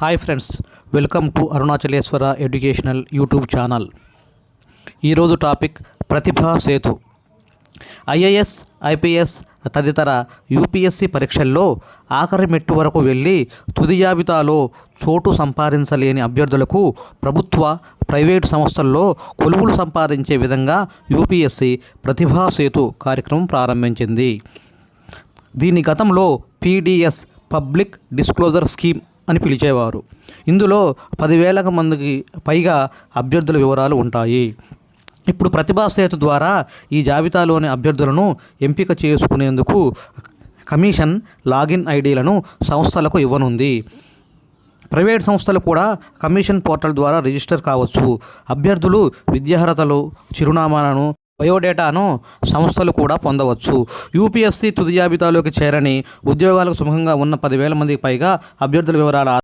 Hi friends welcome to Arunachaleswara educational YouTube channel. ఈరోజు topic Pratibha Setu. IAS IPS తదితర UPSC పరీక్షల్లో ఆఖరి మెట్టు వరకు వెళ్ళి తుది జాబితాలో చోటు సంపాదించలేని అభ్యర్థులకు ప్రభుత్వ ప్రైవేటు సంస్థల్లో కొలువులు సంపాదించే విధంగా యూపీఎస్సీ ప్రతిభా సేతు కార్యక్రమం ప్రారంభించింది. దీని గతంలో పీడిఎస్ పబ్లిక్ డిస్క్లోజర్ స్కీమ్ అని పిలిచేవారు. ఇందులో పదివేల మందికి పైగా అభ్యర్థుల వివరాలు ఉంటాయి. ఇప్పుడు ప్రతిభా సేతు ద్వారా ఈ జాబితాలోని అభ్యర్థులను ఎంపిక చేసుకునేందుకు కమిషన్ లాగిన్ ఐడీలను సంస్థలకు ఇవ్వనుంది. ప్రైవేట్ సంస్థలు కూడా కమిషన్ పోర్టల్ ద్వారా రిజిస్టర్ కావచ్చు. అభ్యర్థులు విద్యార్హతలు చిరునామాలను బయోడేటాను సంస్థలు కూడా పొందవచ్చు. యూపీఎస్సీ తుది జాబితాలోకి చేరని ఉద్యోగాలకు సుముఖంగా ఉన్న పదివేల మందికి పైగా అభ్యర్థుల వివరాల